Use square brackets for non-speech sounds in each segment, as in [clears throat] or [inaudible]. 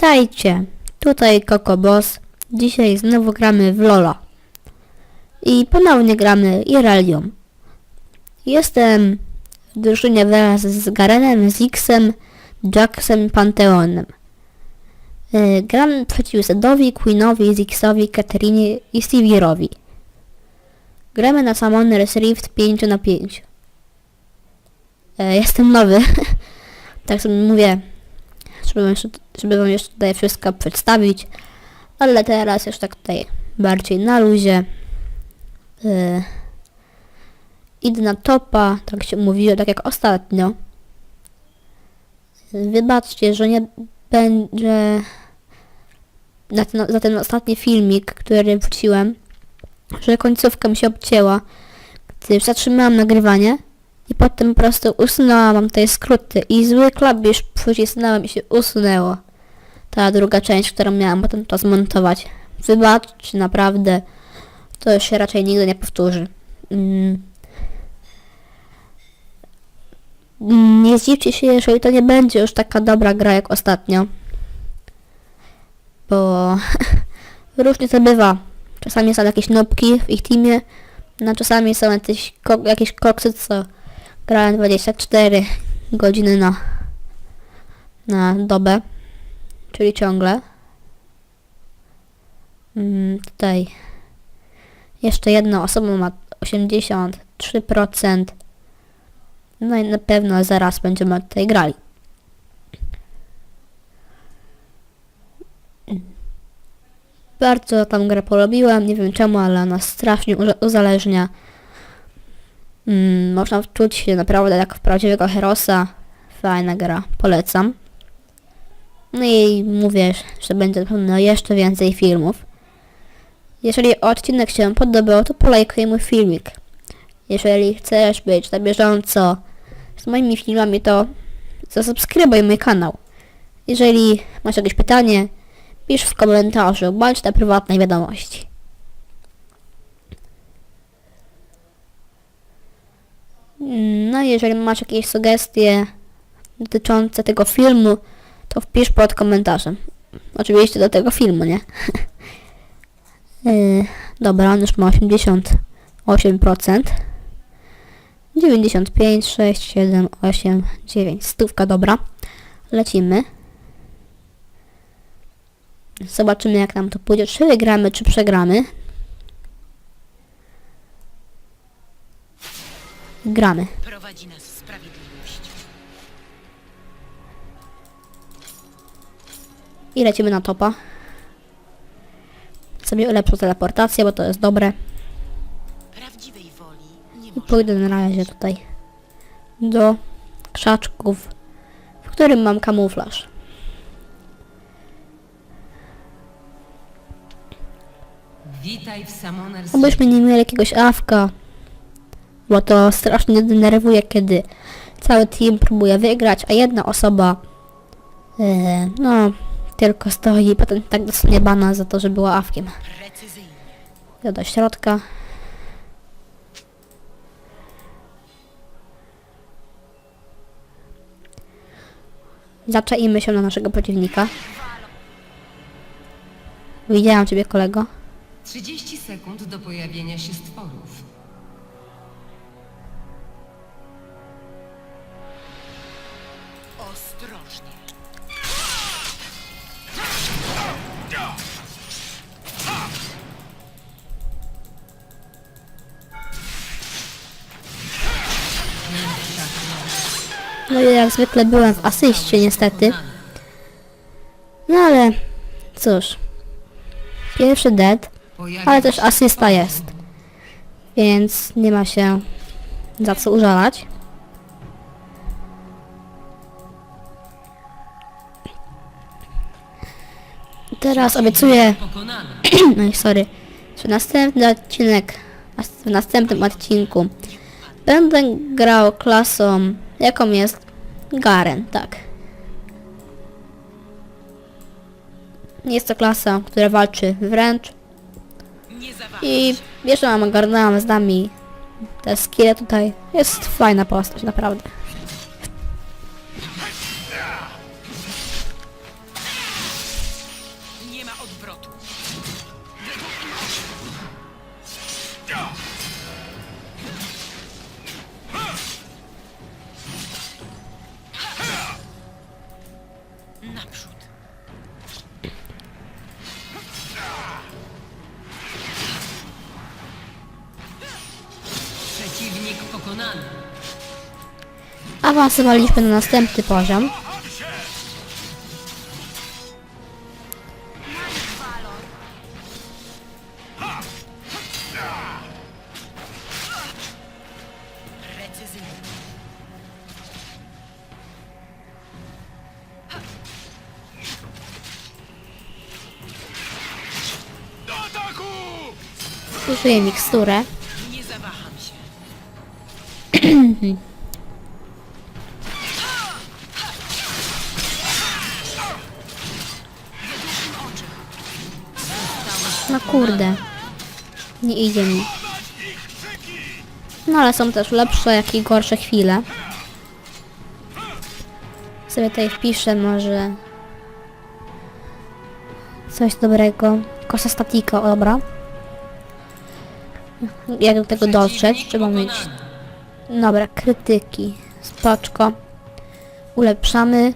Witajcie, tutaj Coco Boss. Dzisiaj znowu gramy w Lola. I ponownie gramy Irelią. Jestem w drużynie wraz z Garenem, Zixem, Jacksem i Panteonem. Yy, gramy przeciw Zedowi, Queenowi, Zixowi, Katerinie i Stevie'owi. Gramy na Summoner's Rift 5 na 5. E, jestem nowy, [laughs] tak sobie mówię, żeby wam, jeszcze, żeby wam jeszcze tutaj wszystko przedstawić, ale teraz już tak tutaj bardziej na luzie. Yy, idę na topa, tak się mówiło, tak jak ostatnio. Wybaczcie, że nie będzie na ten, za ten ostatni filmik, który wróciłem, że końcówka mi się obcięła, gdy zatrzymałam nagrywanie i potem po prostu usunęłam tutaj skróty i zły klawisz przycisnąłem i się usunęło. Ta druga część, którą miałam potem to zmontować. Wybaczcie, naprawdę, to się raczej nigdy nie powtórzy. Mm. Mm, Nie zdziwcie się, jeżeli to nie będzie już taka dobra gra jak ostatnio. Bo [laughs] różnie to bywa. Czasami są jakieś nopki w ich teamie, no czasami są jakieś, ko- jakieś koksy, co grają 24 godziny na, na dobę, czyli ciągle. Mm, tutaj jeszcze jedna osoba ma 83%. No i na pewno zaraz będziemy tutaj grali. Bardzo tam grę polubiłem, nie wiem czemu, ale ona strasznie uza- uzależnia. Mm, można wczuć się naprawdę jak w prawdziwego herosa. Fajna gra, polecam. No i mówię, że będzie na pewno jeszcze więcej filmów. Jeżeli odcinek się podobał, to polajkuj mój filmik. Jeżeli chcesz być na bieżąco z moimi filmami, to zasubskrybuj mój kanał. Jeżeli masz jakieś pytanie, pisz w komentarzu, bądź na prywatnej wiadomości. Mm, No, jeżeli masz jakieś sugestie dotyczące tego filmu, to wpisz pod komentarzem. Oczywiście do tego filmu, nie? Yy, [laughs] dobra, on już ma 88%. 95, 6, 7, 8, 9. Stówka, dobra. Lecimy. Zobaczymy jak nam to pójdzie. Czy wygramy, czy przegramy. Gramy. Prowadzi nas sprawiedliwość. I lecimy na topa. Sobie ulepszę teleportację, bo to jest dobre. Prawdziwej woli nie I pójdę na razie tutaj do krzaczków, w którym mam kamuflaż. Witaj w Obyśmy nie mieli jakiegoś awka, bo to strasznie denerwuje, kiedy cały team próbuje wygrać, a jedna osoba e, no tylko stoi i potem tak dostanie bana za to, że była awkiem. Ja do środka. Zaczaimy się na naszego przeciwnika. Widziałam ciebie kolego. 30 sekund do pojawienia się stworów. Zwykle byłem w asyście niestety. No ale cóż. Pierwszy dead, ale też asysta jest. Więc nie ma się za co użalać. Teraz obiecuję [clears throat] no i sorry, że następny odcinek, w następnym odcinku będę grał klasą, jaką jest Garen, tak. Jest to klasa, która walczy wręcz i jeszcze mam ogarnęłam z nami te skille tutaj. Jest fajna postać, naprawdę. Awansowaliśmy na następny poziom. Użyję miksturę. Nie zawaham się. [clears throat] No kurde. Nie idzie mi. No ale są też lepsze, jak i gorsze chwile. Sobie tutaj wpiszę może coś dobrego. Kosa statika, dobra. Jak do tego dotrzeć? Trzeba mieć... Dobra, krytyki. Spoczko. Ulepszamy.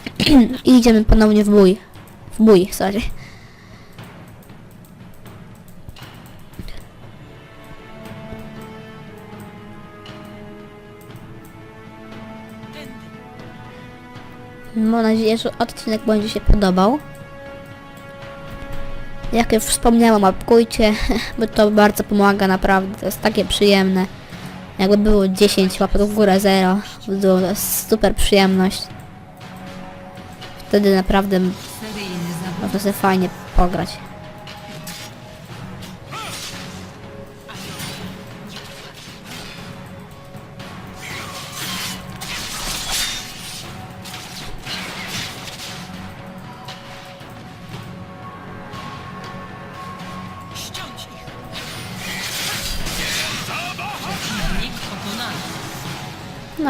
[clears throat] I idziemy ponownie w bój. W bój, sorry. Mam nadzieję, że odcinek będzie się podobał. Jak już wspomniałam, łapkujcie, [laughs] bo to bardzo pomaga naprawdę. To jest takie przyjemne. Jakby było 10 łapek w górę 0, to jest super przyjemność. Wtedy naprawdę można sobie fajnie pograć.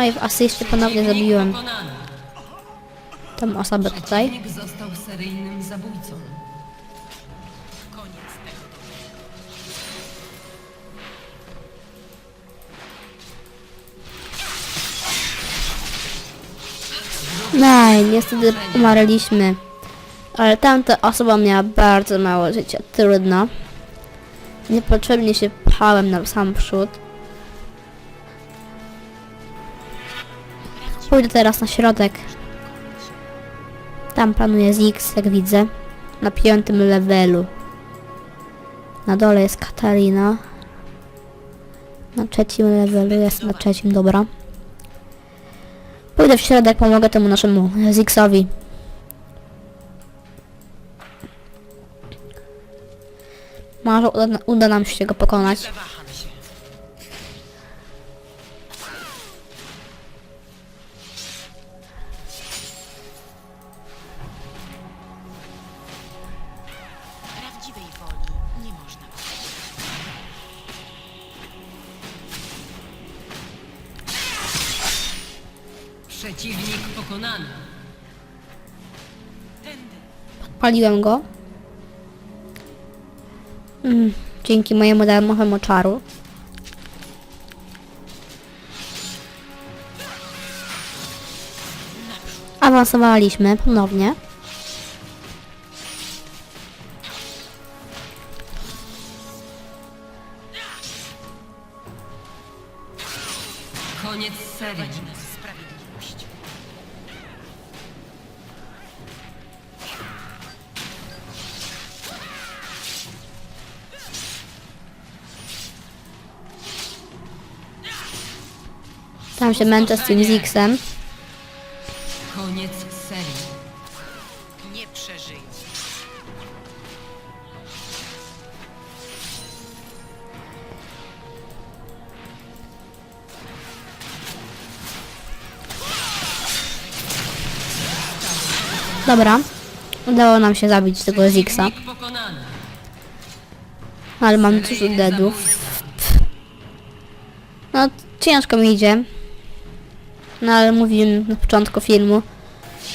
No i w asyście ponownie zabiłem tą osobę tutaj. Został seryjnym zabójcą. Koniec tego. No i niestety umarliśmy. Ale tamta osoba miała bardzo mało życia. Trudno. Niepotrzebnie się pchałem na sam przód. Pójdę teraz na środek. Tam planuje Zix, jak widzę. Na piątym levelu. Na dole jest Katarina. Na trzecim levelu jest na trzecim, dobra. Pójdę w środek, pomogę temu naszemu Zixowi. Może uda, uda nam się go pokonać. Paliłem go. Mm, dzięki mojemu darmowemu czaru. Awansowaliśmy ponownie. Koniec serii. Tam się męczę z tym Zixem. Koniec serii. Nie. Dobra. Udało nam się zabić tego Zixa. Pokonany. Ale mam dużo deadów. No, ciężko mi idzie. No, ale mówiłem na początku filmu,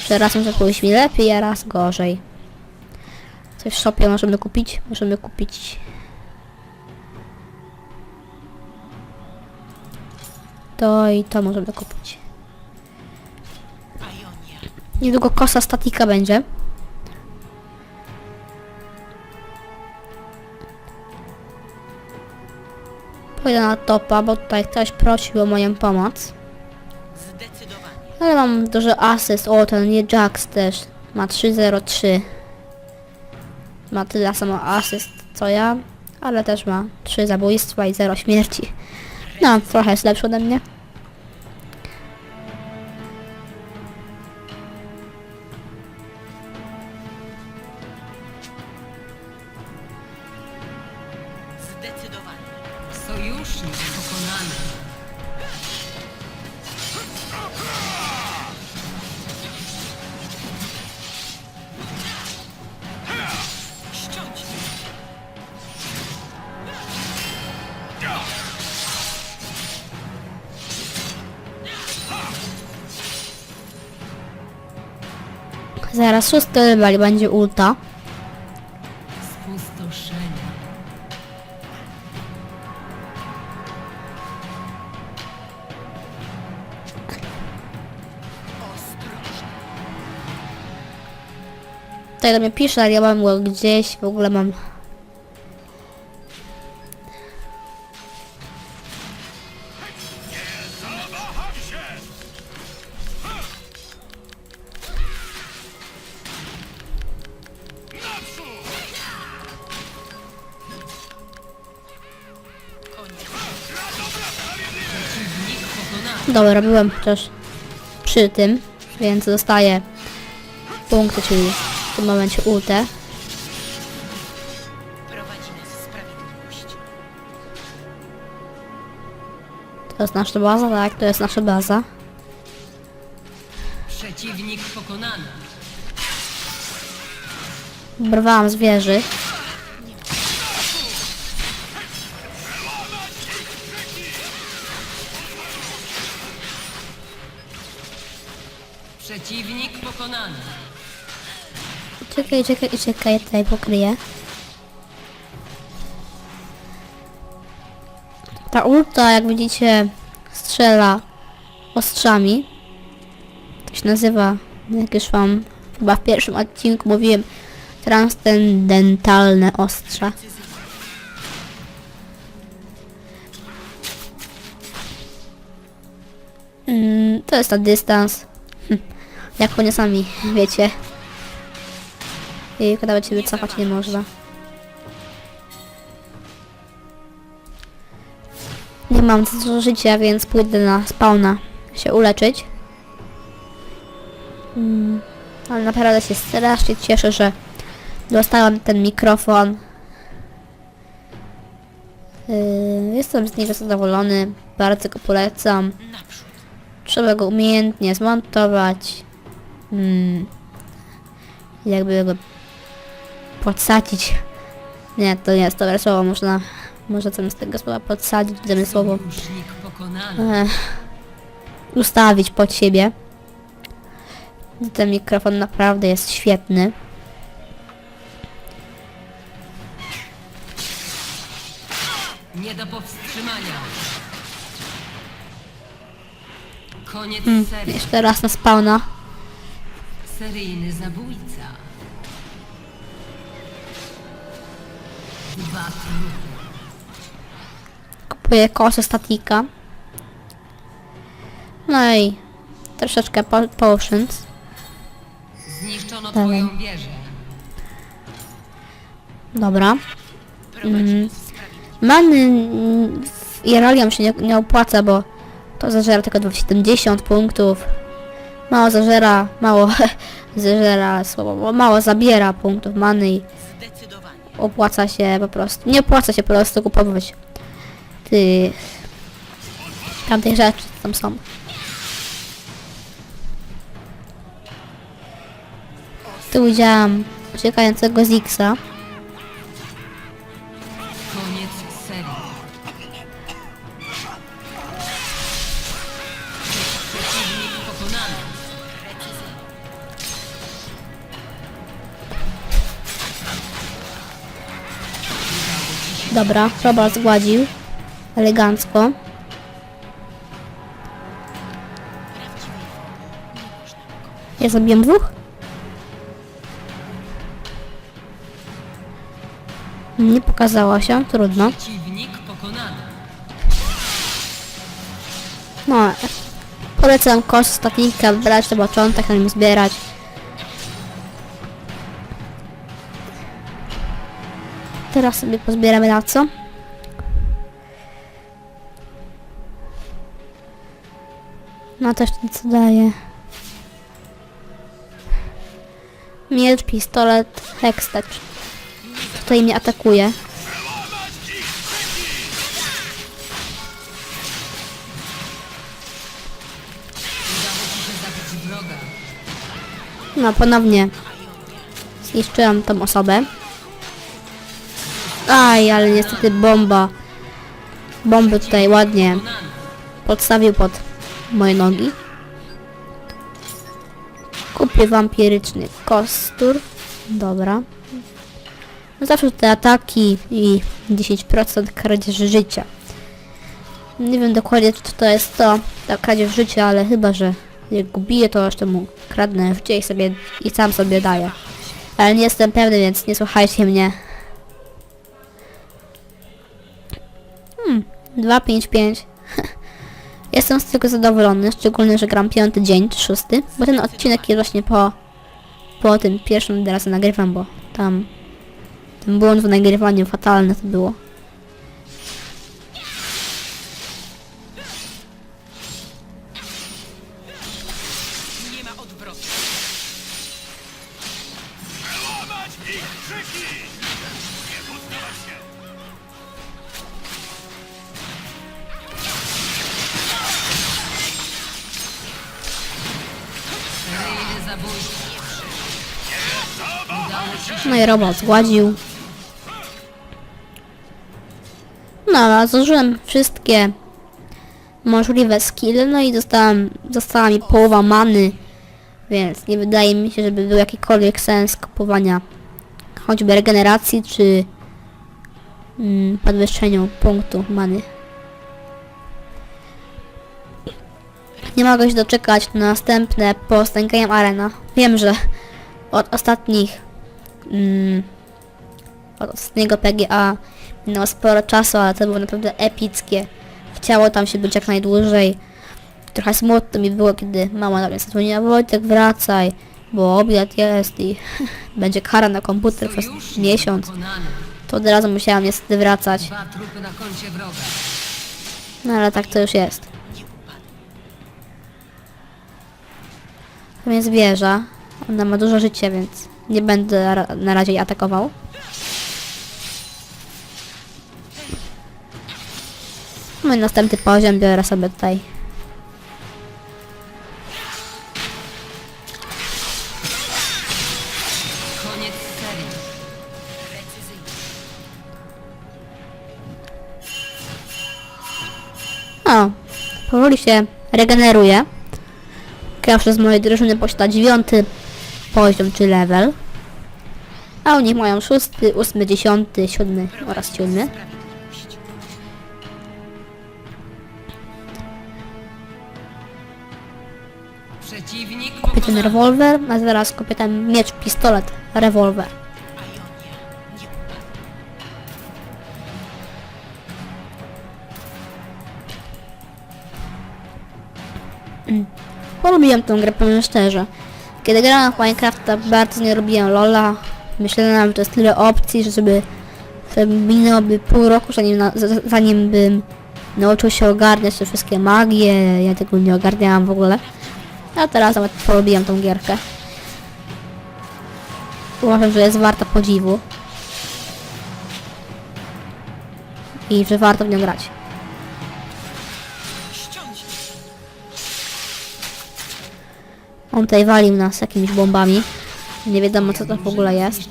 że raz może pójść mi lepiej, a raz gorzej. Coś w shopie możemy kupić? Możemy kupić... To i to możemy kupić. Niedługo kosa statika będzie. Pójdę na topa, bo tutaj ktoś prosił o moją pomoc. Ale mam dużo asyst. O, ten nie Jax też. Ma 303. Ma tyle samo asyst co ja, ale też ma 3 zabójstwa i 0 śmierci. No, trochę jest lepszy ode mnie. Szósty level będzie ulta. Tutaj do mnie pisze, ale ja mam go gdzieś, w ogóle mam... Dobra, byłem też przy tym, więc dostaję punkty, czyli w tym momencie sprawiedliwość. To jest nasza baza, tak? To jest nasza baza. Przeciwnik pokonany. Brwałam z Czekaj, czekaj, czekaj, ja tutaj pokryję. Ta ulta, jak widzicie, strzela ostrzami. To się nazywa, jak już wam chyba w pierwszym odcinku mówiłem, transcendentalne ostrza. Mm, to jest na dystans. Hm, Jak oni sami wiecie. I nawet się wycofać nie można. Nie mam za dużo życia, więc pójdę na spawna się uleczyć. Mm, ale naprawdę się strasznie cieszę, że dostałam ten mikrofon. Yy, jestem z niego zadowolony, bardzo go polecam. Trzeba go umiejętnie zmontować. Mm, jakby go podsadzić. Nie, to nie jest dobre słowo, można, można zamiast tego słowa podsadzić, zamiast słowo ustawić pod siebie. Ten mikrofon naprawdę jest świetny. Nie do powstrzymania. Koniec Mm, serii. jeszcze raz na spawna. Seryjny zabójca. Kupuję kosę statika. No i troszeczkę po potions. Zniszczono Dawaj. twoją wieżę. Dobra. Sprawiedliwość. Many mm, w Iralium się nie, nie opłaca, bo to zażera tylko 70 punktów. Mało zażera, mało [laughs] zażera słowo, bo mało zabiera punktów many i. opłaca się po prostu, nie opłaca się po prostu kupować tych tamtych rzeczy, tam są. Tu widziałam uciekającego Zixa. Dobra, Robal zgładził. Elegancko. Ja zabiłem dwóch? Nie pokazało się, trudno. No, polecam koszt statnika brać na początek, na nim zbierać. Teraz sobie pozbieramy na co? No też nic daje. Miecz, pistolet, hextech. Tutaj mnie atakuje. No ponownie zniszczyłam tą osobę. Aj, ale niestety bomba. Bomby tutaj ładnie podstawił pod moje nogi. Kupię wampiryczny kostur. Dobra. Zawsze te ataki i 10% kradzież życia. Nie wiem dokładnie czy to jest to, ta kradzież życia, ale chyba, że jak go biję, to jeszcze mu kradnę życie i sobie i sam sobie daję. Ale nie jestem pewny, więc nie słuchajcie mnie. 255. [laughs] Jestem z tego zadowolony, szczególnie, że gram piąty dzień, czy szósty, bo ten odcinek jest właśnie po, po tym pierwszym teraz nagrywam, bo tam ten błąd w nagrywaniu fatalny to było. Robot zgładził. No, zużyłem wszystkie możliwe skille, no i dostałem, została mi połowa many, więc nie wydaje mi się, żeby był jakikolwiek sens kupowania choćby regeneracji, czy mm, podwyższeniu punktu many. Nie mogę się doczekać na następne Game Arena. Wiem, że od ostatnich mm, od ostatniego PGA minęło sporo czasu, ale to było naprawdę epickie. Chciało tam się być jak najdłużej. Trochę smutno mi było, kiedy mama do mnie zadzwoniła, Wojtek wracaj, bo obiad jest i [laughs] będzie kara na komputer przez miesiąc. To od razu musiałam niestety wracać. Na. No ale tak to już jest. To jest wieża. Ona ma dużo życia, więc nie będę na razie jej atakował. No i następny poziom biorę sobie tutaj. O, powoli się regeneruje. Każdy z mojej drużyny posiada dziewiąty poziom czy level. A u nich mają szósty, ósmy, dziesiąty, siódmy oraz siódmy. Kupię ten rewolwer, a zaraz kupię ten miecz, pistolet, rewolwer. Upadł. Polubiłem tę grę, powiem szczerze. Kiedy grałem w Minecrafta, bardzo nie lubiłem Lola. Myślałem, że to jest tyle opcji, że żeby, że minęłoby pół roku, zanim, na, zanim bym nauczył się ogarniać te wszystkie magie. Ja tego nie ogarniałam w ogóle. A teraz nawet polubiłem tą gierkę. Uważam, że jest warta podziwu. I że warto w nią grać. On tutaj walił nas jakimiś bombami. Nie wiadomo co to w ogóle jest.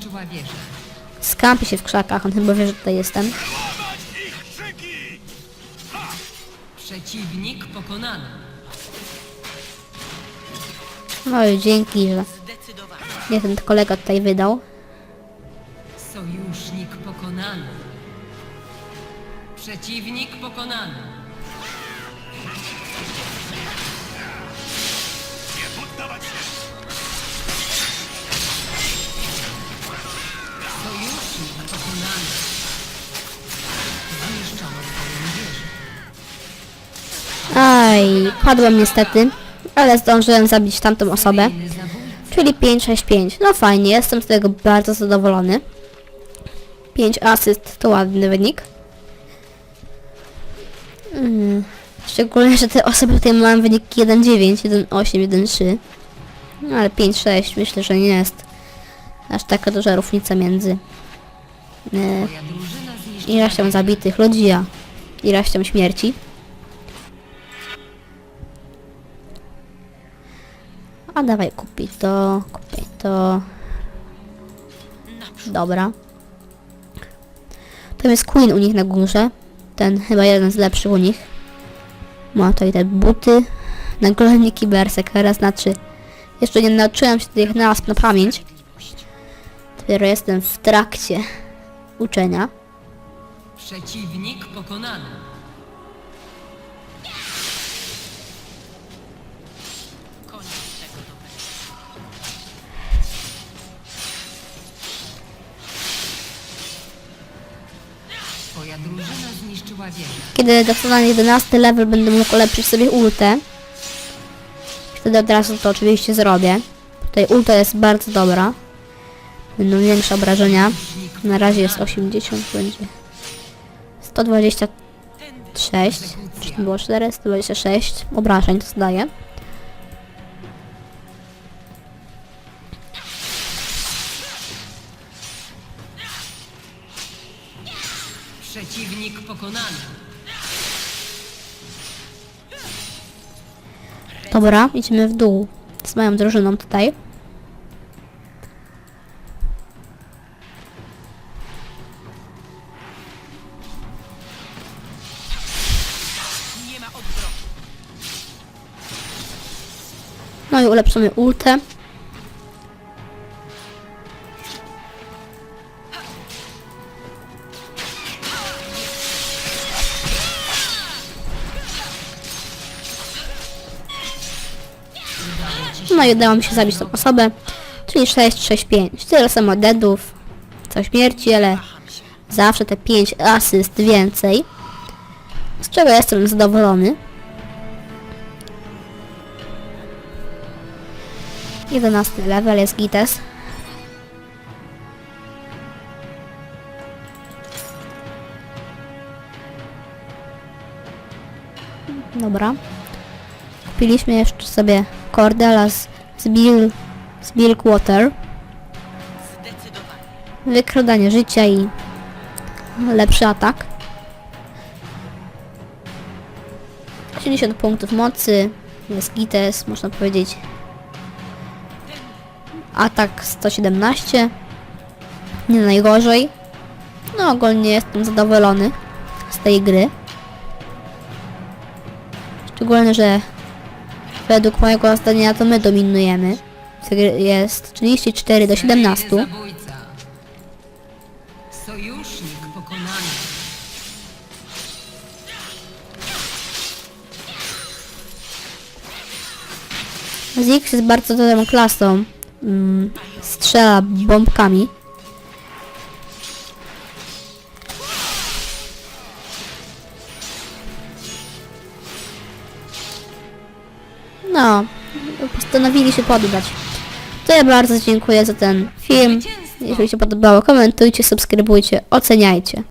Skampi się w krzakach, on chyba wie, że tutaj jestem. Przeciwnik pokonany. No i dzięki, że mnie ten kolega tutaj wydał. Sojusznik pokonany. Przeciwnik pokonany. Tutaj padłem niestety, ale zdążyłem zabić tamtą osobę. Czyli 5-6-5. No fajnie, jestem z tego bardzo zadowolony. 5 asyst to ładny wynik. Mm. Szczególnie, że te osoby tutaj mają wyniki 1-9, 1-8, 1-3. No ale 5-6 myślę, że nie jest aż taka duża różnica między e, ilością zabitych ludzi, a ilością śmierci. A dawaj kupić to, kupić to. Dobra. Tam jest Queen u nich na górze. Ten chyba jeden z lepszych u nich. Ma tutaj te buty. Nagoleniki Berserkera znaczy. Jeszcze nie nauczyłem się tych nazw na pamięć. Dopiero jestem w trakcie uczenia. Przeciwnik pokonany. Kiedy dostanę 11 level będę mógł ulepszyć sobie ultę. Wtedy od razu to oczywiście zrobię. Tutaj ulta jest bardzo dobra. Będą większe obrażenia. Na razie jest 80, będzie 126. Czy to było 4? 126 obrażeń to zdaje. Przeciwnik pokonany. Dobra, idziemy w dół z moją drużyną tutaj. No i ulepszymy ultę. I udało mi się zabić tą osobę. Czyli 6, 6, 5. Tyle samo deadów. Co śmierci, ale zawsze te 5 asyst więcej. Z czego jestem zadowolony. 11 level jest Gites. Dobra. Kupiliśmy jeszcze sobie Cordela z, z, Bill, z Bilkwater. Wykradanie życia i lepszy atak. 80 punktów mocy. Jest Gites, można powiedzieć. Atak 117. Nie najgorzej. No ogólnie jestem zadowolony z tej gry. Szczególnie, że według mojego zdania to my dominujemy. Jest 34 do 17. Seryjny zabójca. Sojusznik pokonany. Zix jest bardzo dobrą klasą. Mm, strzela bombkami. No, postanowili się poddać. To ja bardzo dziękuję za ten film. Jeżeli się podobało, komentujcie, subskrybujcie, oceniajcie.